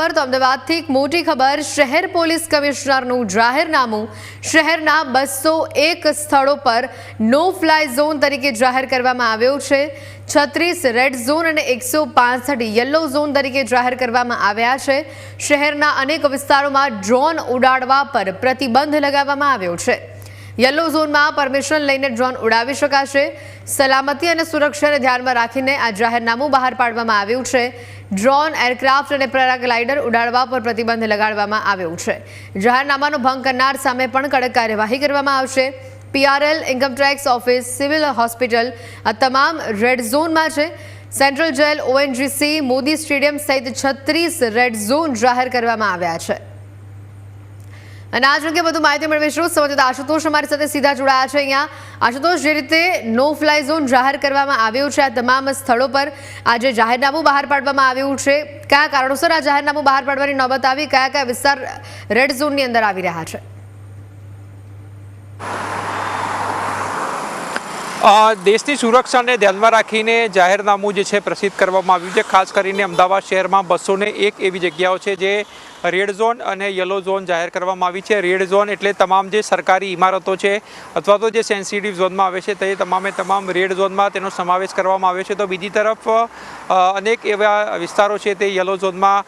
પર તો અમદાવાદથી એક મોટી ખબર, શહેર પોલીસ કમિશનરનું જાહેરનામું. શહેરના બસો એક સ્થળો પર નો ફ્લાય ઝોન તરીકે જાહેર કરવામાં આવ્યો છે. છત્રીસ રેડ ઝોન અને એકસો પાસઠ યલો ઝોન તરીકે જાહેર કરવામાં આવ્યા છે. શહેરના અનેક વિસ્તારોમાં ડ્રોન ઉડાડવા પર પ્રતિબંધ લગાવવામાં આવ્યો છે. યલો ઝોનમાં પરમિશન લઈને ડ્રોન ઉડાવી શકાશે. સલામતી અને સુરક્ષાને ધ્યાનમાં રાખીને આ જાહેરનામું બહાર પાડવામાં આવ્યું છે. ડ્રોન એરક્રાફ્ટ અને પેરાગ્લાઇડર ઉડાડવા પર પ્રતિબંધ લગાડવામાં આવ્યો છે. જાહેરનામાનો ભંગ કરનાર સામે પણ કડક કાર્યવાહી કરવામાં આવશે. PRL income tax office, civil hospital આ તમામ રેડ ઝોનમાં છે. Central jail, ONGC, Modi stadium સહિત છત્રીસ રેડ ઝોન જાહેર કરવામાં આવ્યા છે. અને આજ અંગે વધુ માહિતી મેળવીશું સંવાદદાતા આશુતોષ અમારી સાથે સીધા જોડાયા છે અહીંયા. આશુતોષ, જે રીતે નો ફ્લાય ઝોન જાહેર કરવામાં આવ્યું છે, આ તમામ સ્થળો પર આજે જાહેરનામું બહાર પાડવામાં આવ્યું છે. કયા કારણોસર આ જાહેરનામું બહાર પાડવાની નોબત આવી કયા કયા વિસ્તાર રેડ ઝોનની અંદર આવી રહ્યા છે? દેશની સુરક્ષાને ધ્યાનમાં રાખીને જાહેરનામું જે છે પ્રસિદ્ધ કરવામાં આવ્યું છે. ખાસ કરીને અમદાવાદ શહેરમાં બસો એક એવી જગ્યાઓ છે જે રેડ ઝોન અને યલો ઝોન જાહેર કરવામાં આવી છે. રેડ ઝોન એટલે તમામ જે સરકારી ઇમારતો છે અથવા તો જે સેન્સિટિવ ઝોનમાં આવે છે તે તમામે તમામ રેડ ઝોનમાં તેનો સમાવેશ કરવામાં આવ્યો છે. તો બીજી તરફ અનેક એવા વિસ્તારો છે તે યલો ઝોનમાં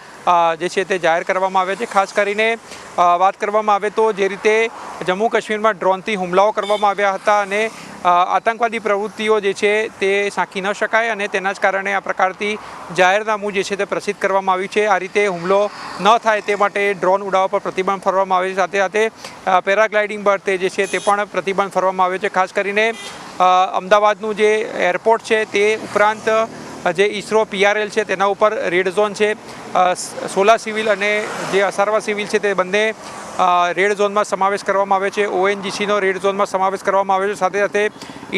જે છે તે જાહેર કરવામાં આવ્યા છે. ખાસ કરીને વાત કરવામાં આવે તો જે રીતે જમ્મુ કાશ્મીરમાં ડ્રોનથી હુમલાઓ કરવામાં આવ્યા હતા અને અ, આતંકવાદી પ્રવૃત્તિઓ જે છે તે સાંખી ન શકાય અને તેના જ કારણે આ પ્રકારથી જાહેરનામું જે છે તે પ્રસિદ્ધ કરવામાં આવ્યું છે. આ રીતે હુમલો ન થાય તે માટે ડ્રોન ઉડાવવા પર પ્રતિબંધ ફરવામાં આવે છે. સાથે સાથે પેરાગ્લાઇડિંગ પર જે છે તે પણ પ્રતિબંધ ફરવામાં આવ્યો છે. ખાસ કરીને અમદાવાદનું જે એરપોર્ટ છે તે ઉપરાંત જે ઈસરો પીઆરએલ છે તેના ઉપર રેડ ઝોન છે. સોલા સિવિલ અને જે અસારવા સિવિલ છે તે બંને રેડ ઝોનમાં સમાવેશ કરવામાં આવે છે. ઓએનજીસીનો રેડ ઝોનમાં સમાવેશ કરવામાં આવે છે. સાથે સાથે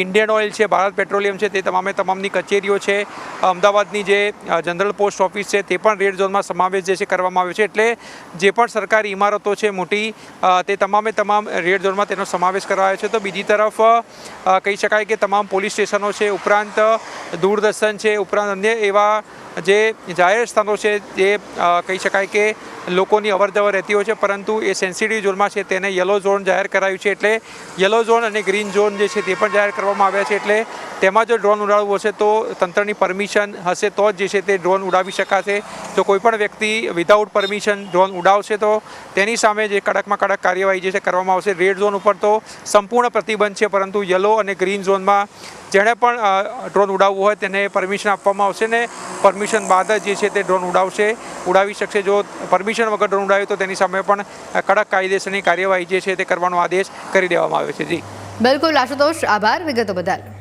ઇન્ડિયન ઓઇલ છે, ભારત પેટ્રોલિયમ છે, તે તમામે તમામની કચેરીઓ છે. અમદાવાદની જે જનરલ પોસ્ટ ઓફિસ છે, તે પણ રેડ ઝોનમાં સમાવેશ જે છે કરવામાં આવ્યો છે. એટલે જે પણ સરકારી ઇમારતો છે, મોટી તે તમામે તમામ રેડ ઝોનમાં તેનો સમાવેશ કરાયો છે. તો બીજી તરફ કહી શકાય કે તમામ પોલીસ સ્ટેશનો છે, ઉપરાંત દૂરદર્શન છે, ઉપરાંત અન્ય એવા જે જાહેર સ્થાનો છે, તે કહી શકાય કે લોકોની અવરજવર રહેતી હોય છે, પરંતુ એ સેન્સિટિવ ઝોનમાં છે, તેને યલો ઝોન જાહેર કરાયું છે, એટલે યલો ઝોન અને ગ્રીન ઝોન જે છે, તે પણ જાહેર કરવામાં આવ્યા છે, એટલે તેમાં જો ડ્રોન ઉડાડવું હશે તો તંત્રની પરમિશન હશે તો જ જે છે, તે ડ્રોન ઉડાવી શકાશે. જો કોઈપણ વ્યક્તિ વિધાઉટ પરમિશન ડ્રોન ઉડાવશે તો તેની સામે જે કડકમાં કડક કાર્યવાહી જે છે, કરવામાં આવશે. રેડ ઝોન ઉપર તો સંપૂર્ણ પ્રતિબંધ છે, પરંતુ યલો અને ગ્રીન ઝોનમાં જેણે પણ ડ્રોન ઉડાવવું હોય તેને પરમિશન આપવામાં આવશે ને પરમિશન બાદ જ જે છે, તે ડ્રોન ઉડાવશે, ઉડાવી શકશે. જો પરમિશન વગર ડ્રોન ઉડાવ્યું તો તેની સામે પણ કડક કાયદેસરની કાર્યવાહી જે છે તે કરવાનો આદેશ કરી દેવામાં આવ્યો છે. જી. બિલકુલ, આશુતોષ, આભાર, વિગતો બદલ.